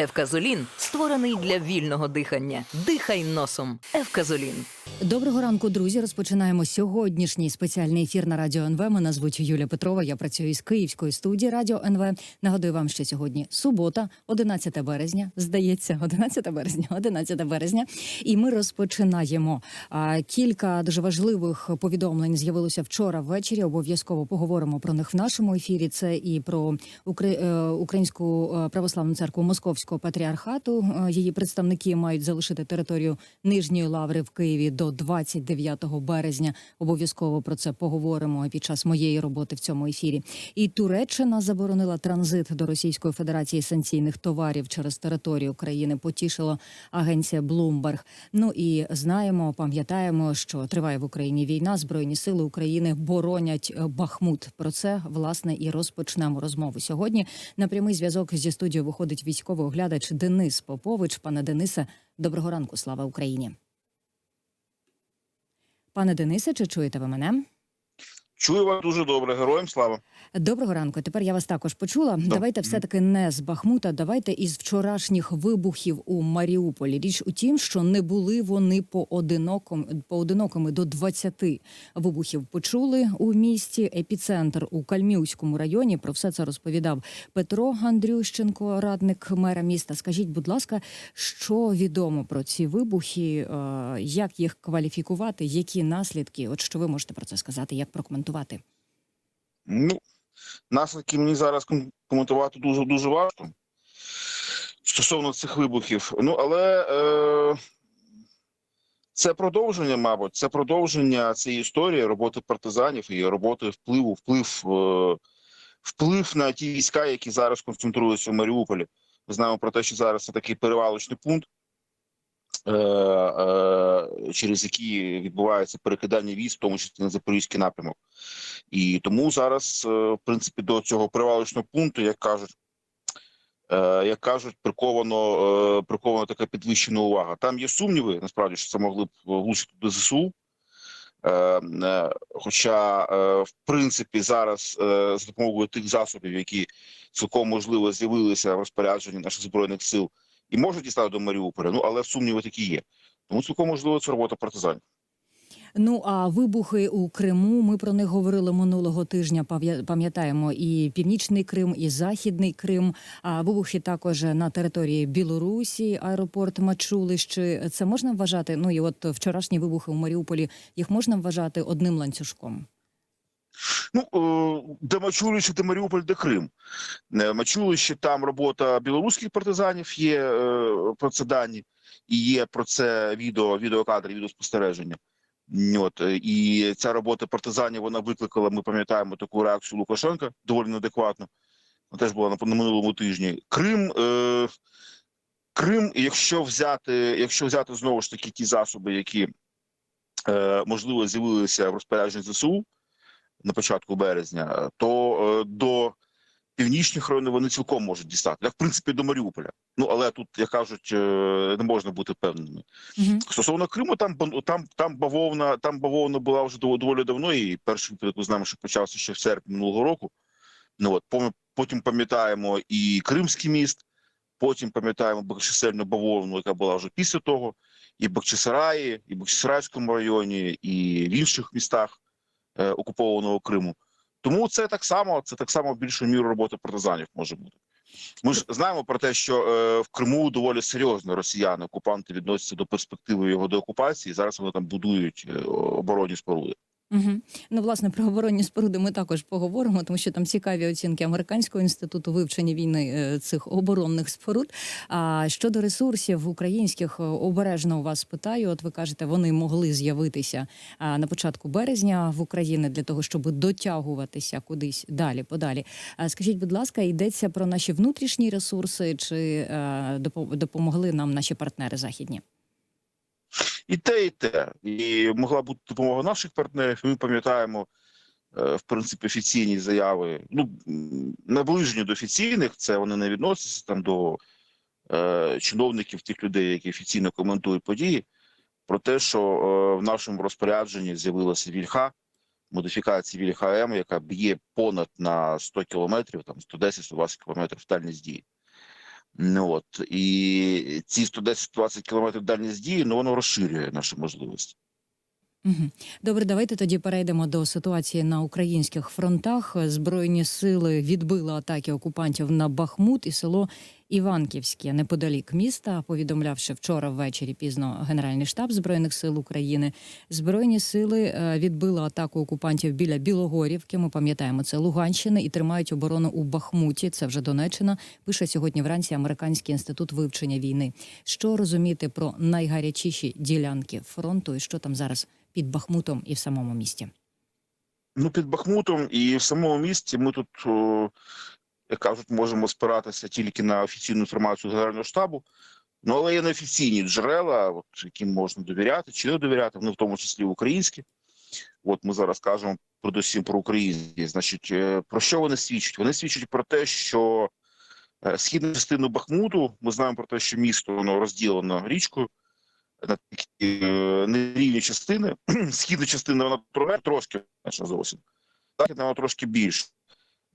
Евказолін створений для вільного дихання. Дихай носом. Евказолін. Доброго ранку, друзі. Розпочинаємо сьогоднішній спеціальний ефір на радіо НВ. Мене звуть Юлія Петрова. Я працюю із Київської студії Радіо НВ. Нагадую вам, що сьогодні субота, 11 березня. Здається, 11 березня, 11 березня. І ми розпочинаємо. А, кілька дуже важливих повідомлень з'явилося вчора ввечері. Обов'язково поговоримо про них в нашому ефірі. Це і про е, Українську е, православну церкву Московського патріархату. Е, Її представники мають залишити територію Нижньої лаври в Києві до 29 березня. Обов'язково про це поговоримо під час моєї роботи в цьому ефірі. І Туреччина заборонила транзит до Російської Федерації санкційних товарів через територію країни. Потішила агенція Bloomberg. Ну і знаємо, пам'ятаємо, що триває в Україні війна. Збройні сили України боронять е, Бахмут. Про це власне і розпочнемо розмову сьогодні. На прямий зв'язок зі студією виходить військовий оглядач Денис Попович. Пане Денисе, доброго ранку. Слава Україні. Пане Денисе, чи чуєте ви мене? Чую вас дуже добре. Героям слава. Доброго ранку. Тепер я вас також почула. Давайте все таки не з Бахмута. Давайте із вчорашніх вибухів у Маріуполі. Річ у тім, що не були вони поодиноком поодинокими до 20 вибухів. Почули у місті епіцентр у Кальмівському районі. Про все це розповідав Петро Андрющенко, радник мера міста. Скажіть, будь ласка, що відомо про ці вибухи? е, Як їх кваліфікувати? Які наслідки? От що ви можете про це сказати? Як прокоментувати? Ну, наслідки мені зараз коментувати дуже дуже важко стосовно цих вибухів. Ну, але е, це продовження, мабуть, це продовження цієї історії роботи партизанів і роботи впливу, вплив, е, вплив на ті війська, які зараз концентруються в Маріуполі. Ми знаємо про те, що зараз це такий перевалочний пункт. Е, е, Через який відбувається перекидання військ, в тому числі на запорізький напрямок. І тому зараз, е, в принципі, до цього перевалочного пункту, як кажуть, як кажуть, приковано, приковано така підвищена увага. Там є сумніви, насправді, що це могли б влучити до ЗСУ. Хоча, в принципі, зараз за допомогою тих засобів, які цілком можливо з'явилися в розпорядженні наших збройних сил, і можуть дістати до Маріуполя, ну але сумніви такі є. Тому цілком можливо це робота партизанів. Ну а вибухи у Криму. Ми про них говорили минулого тижня. пам'я- Пам'ятаємо і північний Крим, і західний Крим. А вибухи також на території Білорусі, аеропорт Мачулищі. Це можна вважати. Ну і от вчорашні вибухи у Маріуполі їх можна вважати одним ланцюжком. Ну, е, де Мачулище, де Маріуполь, де Крим. Е, Мачулище, там робота білоруських партизанів є е, про це дані, і є про це відео, відеокадри, відеоспостереження. От, і ця робота партизанів вона викликала, ми пам'ятаємо таку реакцію Лукашенка, доволі неадекватну. Вона теж була на, на минулому тижні. Крим, е, Крим, якщо взяти, якщо взяти знову ж таки ті засоби, які е, можливо з'явилися в розпорядженні ЗСУ, на початку березня, то е, до північних районів вони цілком можуть дістати, як в принципі до Маріуполя. Ну але тут, як кажуть, е, не можна бути певними. Угу. Стосовно Криму, там там, там бавовна, там бавовна була вже дов- доволі давно, і перший випадок знаємо, що почався ще в серпні минулого року. Ну от потім пам'ятаємо і Кримський міст, потім пам'ятаємо Бахчисельну бавовну, яка була вже після того, і Бахчисараї, і в Бахчисарайському районі, і в інших містах е, окупованого Криму. Тому це так само, це так само більшу міру роботи партизанів може бути. Ми ж знаємо про те, що е, в Криму доволі серйозно росіяни окупанти відносяться до перспективи його деокупації. Зараз вони там будують е, оборонні споруди. Угу. Ну, власне, про оборонні споруди ми також поговоримо, тому що там цікаві оцінки американського інституту вивчення війни е, цих оборонних споруд. А щодо ресурсів українських е, обережно у вас питаю. От ви кажете, вони могли з'явитися на початку березня в Україні для того, щоб дотягуватися кудись далі, подалі. Скажіть, будь ласка, йдеться про наші внутрішні ресурси, чи е, допомогли нам наші партнери західні? І те, і те. І могла бути допомога наших партнерів. Ми пам'ятаємо, е, в принципі, офіційні заяви, ну наближені до офіційних, це вони не відносяться там до е, чиновників, тих людей, які офіційно коментують події, про те, що е, в нашому розпорядженні з'явилася вільха, модифікація вільха М, яка б'є понад на 100 кілометрів, там 110-120 кілометрів дальність дії. Ну от і ці 110-20 кілометрів дальність дії, ну воно розширює наші можливості. Добре, давайте тоді перейдемо до ситуації на українських фронтах. Збройні сили відбили атаки окупантів на Бахмут і село Іванківське неподалік міста. Повідомляв ще вчора ввечері пізно Генеральний штаб збройних сил України. Збройні сили е, відбили атаку окупантів біля Білогорівки. Ми пам'ятаємо, це Луганщина і тримають оборону у Бахмуті. Це вже Донеччина. Пише сьогодні вранці Американський інститут вивчення війни. Що розуміти про найгарячіші ділянки фронту і що там зараз під Бахмутом і в самому місті? Ну, під Бахмутом і в самому місті ми тут, о, як кажуть, можемо спиратися тільки на офіційну інформацію Генерального штабу. Ну, але є неофіційні джерела, от, яким можна довіряти чи не довіряти, вони в тому числі українські. От ми зараз кажемо передусім про українські. Значить, е, про що вони свідчать? Вони свідчать про те, що е, східну частину Бахмуту, ми знаємо про те, що місто воно розділено річкою на такі е, нерівні частини. Східна частина вона тро- трошки менша зовсім. Західна вона трошки більше.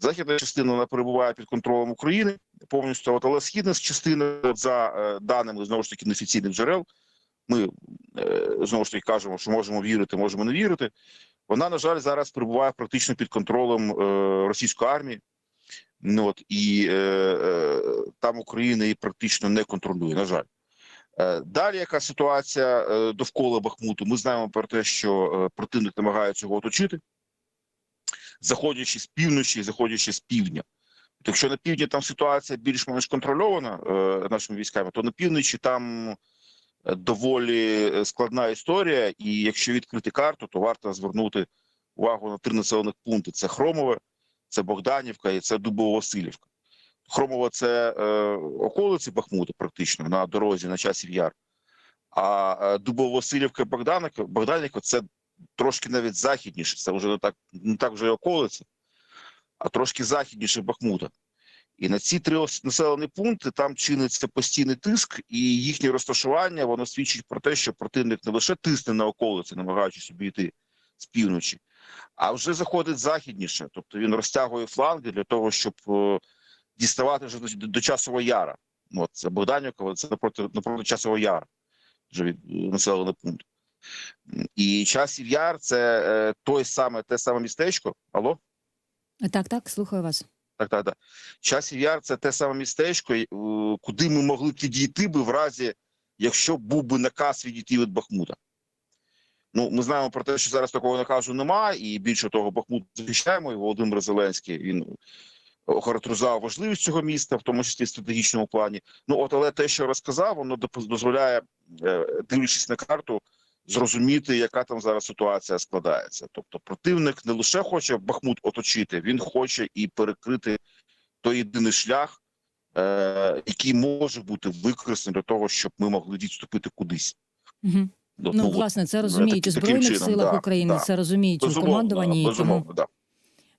Західна частина вона перебуває під контролем України повністю, от, але східна частина, за е, даними знову ж таки неофіційних джерел, ми е, знову ж таки кажемо, що можемо вірити, можемо не вірити. Вона, на жаль, зараз перебуває практично під контролем е, російської армії. Ну, от, і е, там Україна її практично не контролює, на жаль. Далі яка ситуація довкола Бахмуту? Ми знаємо про те, що противник намагається його оточити, заходячи з півночі, заходячи з півдня. Якщо на півдні там ситуація більш-менш контрольована е, нашими військами, то на півночі там е, доволі е, складна історія. І якщо відкрити карту, то варто звернути увагу на три населених пункти: це Хромове, це Богданівка і це Дубово-Василівка. Хромово це е, околиці Бахмута, практично на дорозі на часів яр. А е, Дубово-Василівка Богданівка, Богданівка це трошки навіть західніше. Це вже не так, не так вже і околиці, а трошки західніше Бахмута. І на ці три населені пункти там чиниться постійний тиск, і їхнє розташування воно свідчить про те, що противник не лише тисне на околиці, намагаючись обійти з півночі, а вже заходить західніше. Тобто він розтягує фланги для того, щоб е, діставати вже до, до часового яра. От це Богданівка, це напроти, напроти часового яра, вже від е, населений пункт. І часів яр це е, той саме, те саме містечко. Алло? Так, так, слухаю вас. Так, так, так. Часів яр це те саме містечко, куди ми могли підійти би в разі, якщо був би наказ відійти від Бахмута. Ну, ми знаємо про те, що зараз такого наказу немає, і більше того, Бахмут захищаємо, і Володимир Зеленський він охарактеризував важливість цього міста, в тому числі в стратегічному плані. Ну, от, але те, що розказав, воно дозволяє, е, дивлячись на карту, зрозуміти, яка там зараз ситуація складається. Тобто, противник не лише хоче Бахмут оточити, він хоче і перекрити той єдиний шлях, е, який може бути використаний для того, щоб ми могли відступити кудись. Угу. Ну, Ну, власне, це розуміють у збройних чином, силах да, України, да. це розуміють у командуванні. Безумовно, Тому да,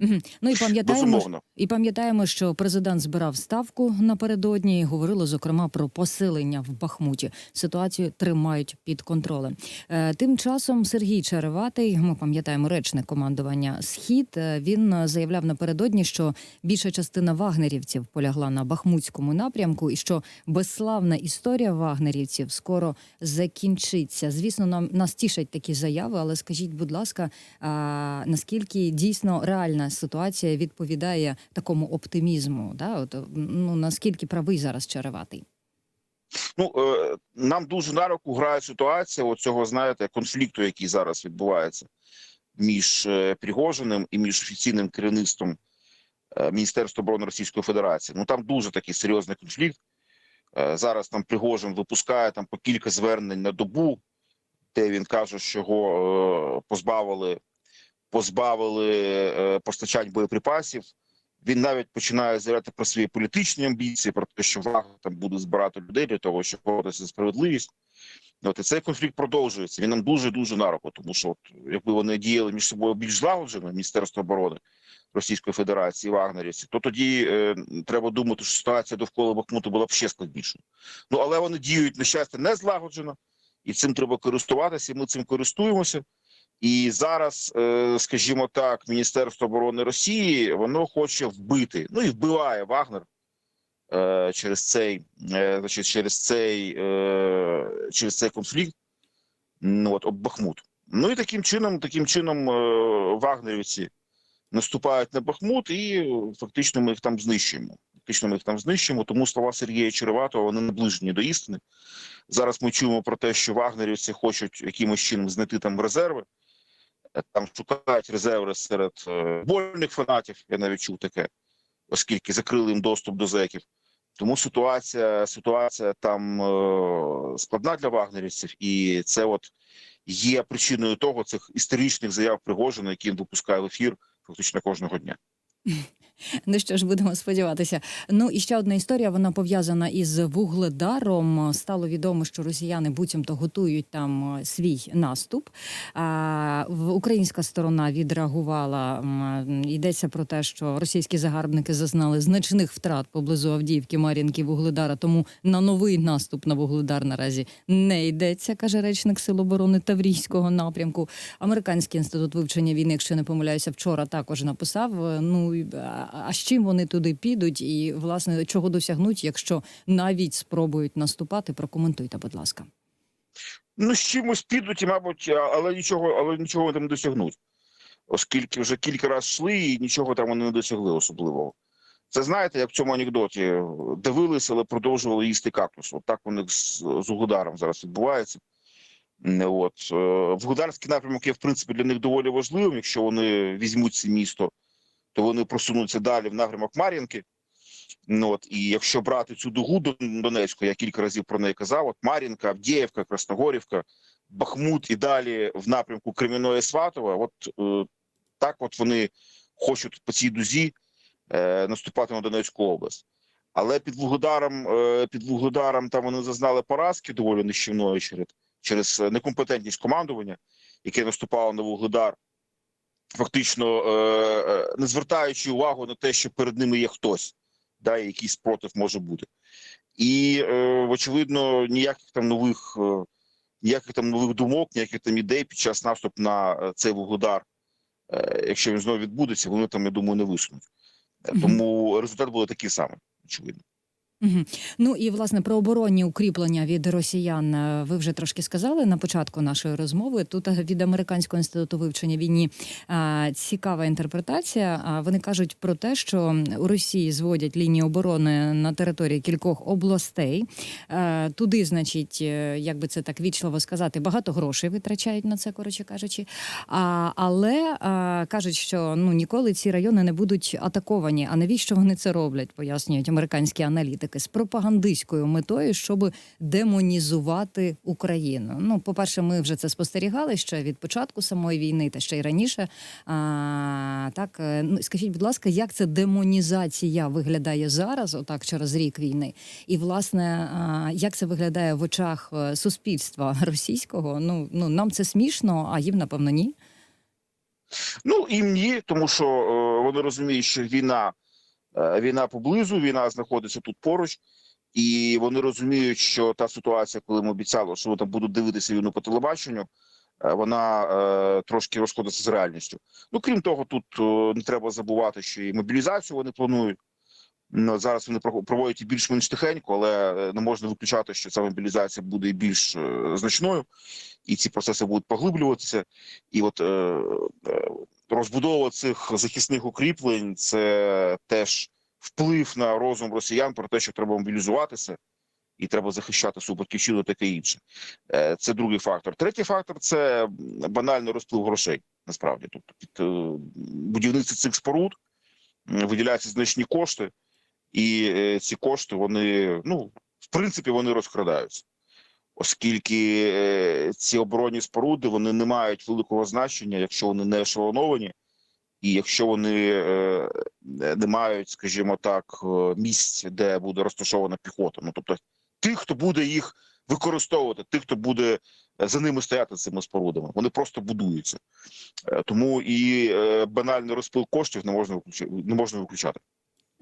Ну і пам'ятаємо, безумовно. і пам'ятаємо, що президент збирав ставку напередодні. і Говорили зокрема про посилення в Бахмуті. Ситуацію тримають під контролем. Е, Тим часом Сергій Череватий, ми пам'ятаємо речник командування Схід. е, Він заявляв напередодні, що більша частина вагнерівців полягла на бахмутському напрямку, і що безславна історія вагнерівців скоро закінчиться. Звісно, нам нас тішать такі заяви, але скажіть, будь ласка, а, наскільки дійсно реальна ситуація відповідає такому оптимізму? Да? От, ну наскільки правий зараз Череватий? Ну е, нам дуже на руку грає ситуація оцього, знаєте, конфлікту, який зараз відбувається між е, Пригожиним і між офіційним керівництвом е, Міністерства оборони Російської Федерації. Ну там дуже такий серйозний конфлікт. Зараз там Пригожин випускає там по кілька звернень на добу, де він каже, що його позбавили, позбавили е, постачань боєприпасів. Він навіть починає заявляти про свої політичні амбіції, про те, що Вагнер там буде збирати людей для того, щоб боротися за справедливість. От і цей конфлікт продовжується. Він нам дуже дуже на руку, тому що от, якби вони діяли між собою більш злагоджено, Міністерство оборони Російської Федерації Вагнерівці, то тоді е, треба думати, що ситуація довкола Бахмуту була б ще складнішою. Ну але вони діють на щастя не злагоджено, і цим треба користуватися. і Ми цим користуємося. І зараз, е, скажімо так, Міністерство оборони Росії воно хоче вбити, ну і вбиває Вагнер е, через цей, е, значить, через цей, через цей конфлікт, ну от об Бахмут. Ну і таким чином, таким чином, вагнерівці наступають на Бахмут, і фактично ми їх там знищуємо. Фактично ми їх там знищуємо. Тому слова Сергія Череватого вони наближені до істини. Зараз ми чуємо про те, що вагнерівці хочуть якимось чином знайти там резерви. Е, Там шукають резерви серед больних вольних фанатів. Я навіть чув таке, оскільки закрили їм доступ до зеків. Тому ситуація, ситуація там е, складна для вагнерівців, і це от є причиною того цих історичних заяв Пригожина, які він випускає в ефір фактично кожного дня. Ну що ж, будемо сподіватися. Ну і ще одна історія. Вона пов'язана із вугледаром. Стало відомо, що росіяни буцімто готують там е, свій наступ. А, українська сторона відреагувала. Йдеться про те, що російські загарбники зазнали значних втрат поблизу Авдіївки, Мар'їнки, Вугледара. Тому на новий наступ на Вугледар наразі не йдеться, каже речник Сил оборони Таврійського напрямку. Американський інститут вивчення війни, якщо не помиляюся, вчора також написав. е, Ну і, а з чим вони туди підуть, і власне чого досягнуть, якщо навіть спробують наступати? Прокоментуйте, будь ласка. Ну, з чимось підуть, і, мабуть, але нічого, але нічого там не досягнуть, оскільки вже кілька разів йшли і нічого там вони не досягли особливого. Це знаєте, як в цьому анекдоті дивилися, але продовжували їсти кактус. От так вони з, з Угледаром зараз відбувається. От е, Вугледарський напрямок є в принципі для них доволі важливим. Якщо вони візьмуть це місто, то вони просунуться далі в напрямок Мар'їнки. Ну, от, і якщо брати цю дугу Дон- Донецьку, я кілька разів про неї казав: от Мар'їнка, Авдіївка, Красногорівка, Бахмут і далі в напрямку Креміної Сватова, от е, так от вони хочуть по цій дузі е, наступати на Донецьку область. Але під Вугледаром, е, під Вугледаром там вони зазнали поразки доволі нищівної через, через некомпетентність командування, яке наступало на Вугледар, фактично е, е, не звертаючи увагу на те, що перед ними є хтось, да, якийсь спротив може бути. І е, очевидно, ніяких там нових, ніяких там нових думок, ніяких там ідей під час наступу на цей Вугледар, якщо він знову відбудеться, вони там, я думаю, не висунуть. Тому результат буде такий самий, очевидно. Угу. Ну і власне про оборонні укріплення від росіян е, ви вже трошки сказали на початку нашої розмови. Тут е, від американського інституту вивчення війни е, цікава інтерпретація. А Вони кажуть про те, що у Росії зводять лінії оборони на території кількох областей. Туди, значить, як би це так вічливо сказати, багато грошей витрачають на це, коротше кажучи. А, але кажуть, що ну ніколи ці райони не будуть атаковані. А навіщо вони це роблять? Пояснюють американські аналітики з пропагандистською метою, щоб демонізувати Україну. Ну, по-перше, ми вже це спостерігали ще від початку самої війни, та ще й раніше. А, так, е, ну скажіть, будь ласка, як це демонізація виглядає зараз, отак через рік війни? І власне, а, як це виглядає в очах е, суспільства російського? Ну ну нам це смішно, а їм напевно ні. Ну і ні, тому що е, вони розуміють, що війна, війна поблизу, війна знаходиться тут поруч, і вони розуміють, що та ситуація, коли ми обіцяли, що вони там будуть дивитися війну по телебаченню, е, вона е, трошки розходиться з реальністю. Ну крім того, тут е, не треба забувати, що і мобілізацію вони планують. Ну, зараз вони про- проводять більш-менш тихенько, але е, не можна виключати, що ця мобілізація буде більш е, значною, і ці процеси будуть поглиблюватися. І от е, розбудова цих захисних укріплень це теж вплив на розум росіян про те, що треба мобілізуватися і треба захищати свою таке інше. Це другий фактор. Третій фактор це банальний розплив грошей. Насправді, тобто під будівництво цих споруд виділяються значні кошти, і е, ці кошти вони ну в принципі вони розкрадаються оскільки е, ці оборонні споруди вони не мають великого значення, якщо вони не ешелоновані, і якщо вони е, не мають, скажімо так, місць, де буде розташована піхота. Ну тобто, тих, хто буде їх використовувати, тих, хто буде за ними стояти цими спорудами, вони просто будуються. Тому і банальний розпил коштів не можна не виключати.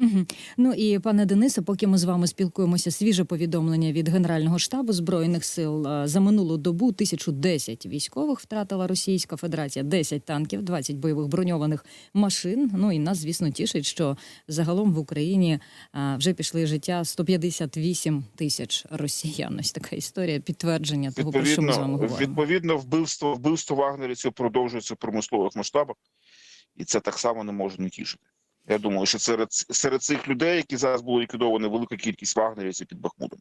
Угу. Ну і пане Денисе, поки ми з вами спілкуємося, свіже повідомлення від Генерального штабу збройних сил за минулу добу 1010 військових втратила Російська Федерація, 10 танків, 20 бойових броньованих машин. Ну і нас, звісно, тішить, що загалом в Україні вже пішли життя 158 тисяч росіян. Ось така історія підтвердження того, про що ми з вами говоримо. відповідно, вбивство вбивство вагнерівців продовжується в промислових масштабах, і це так само не може не тішити. Я думаю, що серед серед цих людей, які зараз були ліквідовані, велика кількість вагнерівців під Бахмутом.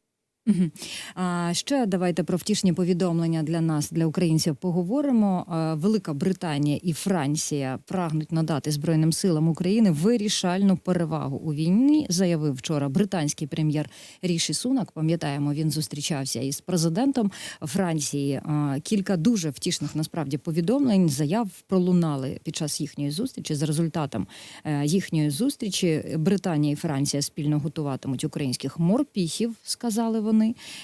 А ще давайте про втішні повідомлення для нас, для українців, поговоримо. Велика Британія і Франція прагнуть надати Збройним силам України вирішальну перевагу у війні, заявив вчора британський прем'єр Ріші Сунак. Пам'ятаємо, він зустрічався із президентом Франції. Кілька дуже втішних насправді повідомлень, заяв пролунали під час їхньої зустрічі. За результатом е, їхньої зустрічі Британія і Франція спільно готуватимуть українських морпіхів, сказали вони.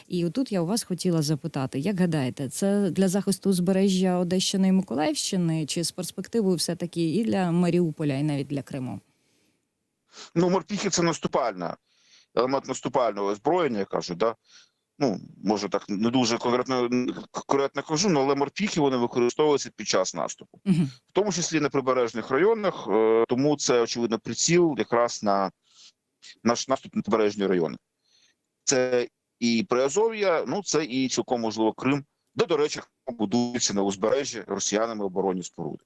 І отут я у вас хотіла запитати, як гадаєте, це для захисту узбережжя Одещини і Миколаївщини, чи з перспективою все таки і для Маріуполя, і навіть для Криму? Ну, морпіхи це наступальна, елемент наступального озброєння, я кажу, да? Ну, може так не дуже конкретно, коректно кажу, ну, але морпіхи вони використовуються під час наступу. Угу. в тому числі на прибережних районах. е, Тому це очевидно приціл якраз на наш наступ на прибережні райони. Це і Приазов'я, ну це і цілком можливо Крим, де, до речі, будуються на узбережжі росіянами оборонні споруди.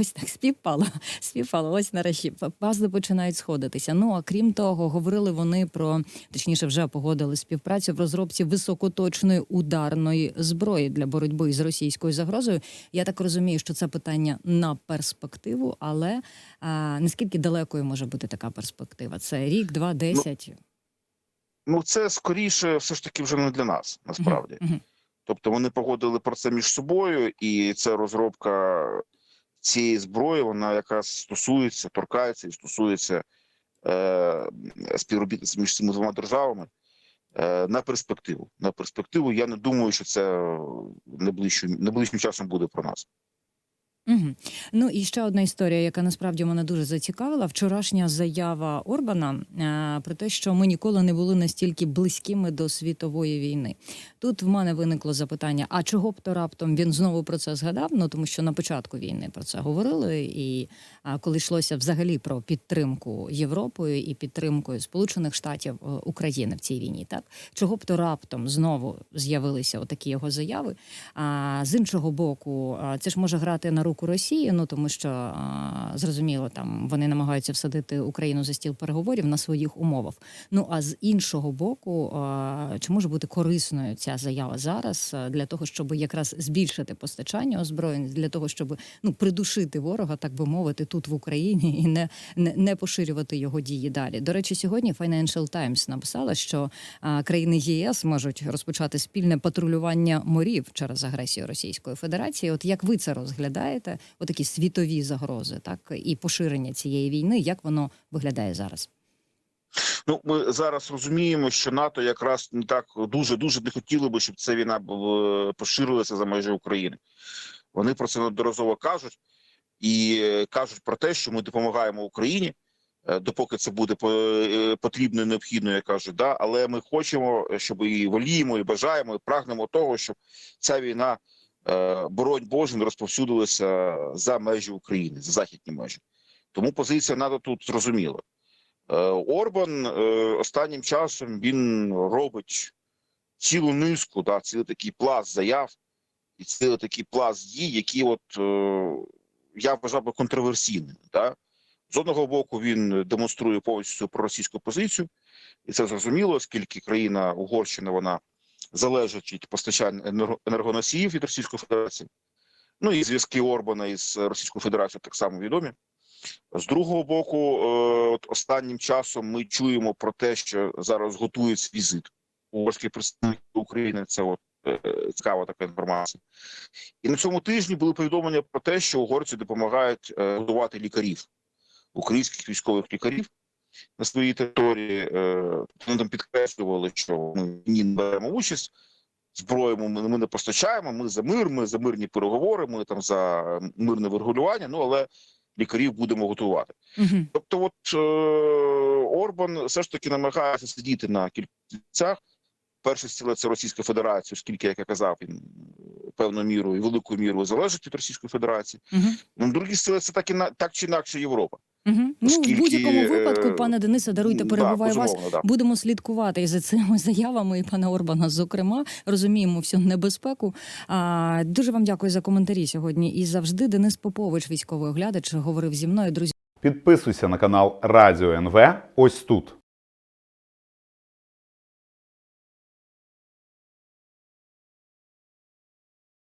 Ось так співпало. Співпало. Ось нарешті пазли починають сходитися. Ну а крім того, говорили вони про точніше, вже погодили співпрацю в розробці високоточної ударної зброї для боротьби з російською загрозою. Я так розумію, що це питання на перспективу, але а, наскільки далекою може бути така перспектива? Це рік, два, десять. Ну це скоріше, все ж таки, вже не для нас, насправді. Тобто вони погодили про це між собою, і це розробка цієї зброї, вона якраз стосується, торкається і стосується е, співробітництва між цими двома державами е, на перспективу. На перспективу я не думаю, що це найближчим, найближчим часом буде про нас. Угу. Ну і ще одна історія, яка насправді мене дуже зацікавила. Вчорашня заява Орбана е, про те, що ми ніколи не були настільки близькими до світової війни. Тут в мене виникло запитання: а чого б то раптом він знову про це згадав? Ну тому що на початку війни про це говорили, і а, коли йшлося взагалі про підтримку Європою і підтримкою Сполучених Штатів е, України в цій війні, так чого б то раптом знову з'явилися отакі його заяви? А з іншого боку, а, це ж може грати на руку Росії, ну тому що зрозуміло, там вони намагаються всадити Україну за стіл переговорів на своїх умовах. Ну а з іншого боку, чи може бути корисною ця заява зараз для того, щоб якраз збільшити постачання озброєнь, для того, щоб ну придушити ворога, так би мовити, тут в Україні і не, не, не поширювати його дії далі. До речі, сьогодні Financial Times написала, що країни ЄС можуть розпочати спільне патрулювання морів через агресію Російської Федерації. От як ви це розглядаєте? Отакі світові загрози, так і поширення цієї війни, як воно виглядає зараз? Ну, ми зараз розуміємо, що НАТО якраз не так дуже дуже не хотіло би, щоб ця війна поширилася за межі України. Вони про це неодноразово кажуть і кажуть про те, що ми допомагаємо Україні, е, допоки це буде е, потрібно і необхідно, я кажу, да. Але ми хочемо, щоб і воліємо, і бажаємо, і прагнемо того, щоб ця війна, боронь Боже, розповсюдилася за межі України, за західні межі. Тому позиція НАТО тут зрозуміла. Е, Орбан е, останнім часом він робить цілу низку, да, цілий такий пласт заяв і цілий такий пласт дій, які от е, я вважав би контроверсійними. Да. З одного боку він демонструє повністю проросійську позицію, і це зрозуміло, оскільки країна Угорщина вона залежить від постачання енергоносіїв від Російської Федерації. Ну і зв'язки Орбана із Російською Федерацією так само відомі. З другого боку, е, от останнім часом ми чуємо про те, що зараз готується візит угорських представників України. Це от е, цікава така інформація. І на цьому тижні були повідомлення про те, що угорці допомагають е, годувати лікарів, українських військових лікарів на своїй території. Е, Вони там підкреслювали, що ми не беремо участь. Зброю ми, ми не постачаємо. Ми за мир, ми за мирні переговори. Ми там за мирне врегулювання. Ну але лікарів будемо готувати. Угу. Тобто, от е, Орбан все ж таки намагається сидіти на кільцях. Перша сила це Російська Федерація, оскільки, як я казав, він е, певною мірою, великою мірою залежить від Російської Федерації. Угу. Ну, другі сили це так і на так чи інакше Європа. Угу. Ну, в будь-якому е, випадку, пане Денисе, даруйте, Да, перебуваю вас. да. Будемо слідкувати і за цими заявами і пана Орбана. Зокрема, розуміємо всю небезпеку. А дуже вам дякую за коментарі сьогодні. І завжди Денис Попович, військовий оглядач, говорив зі мною. Друзі. Підписуйся на канал Радіо НВ ось тут.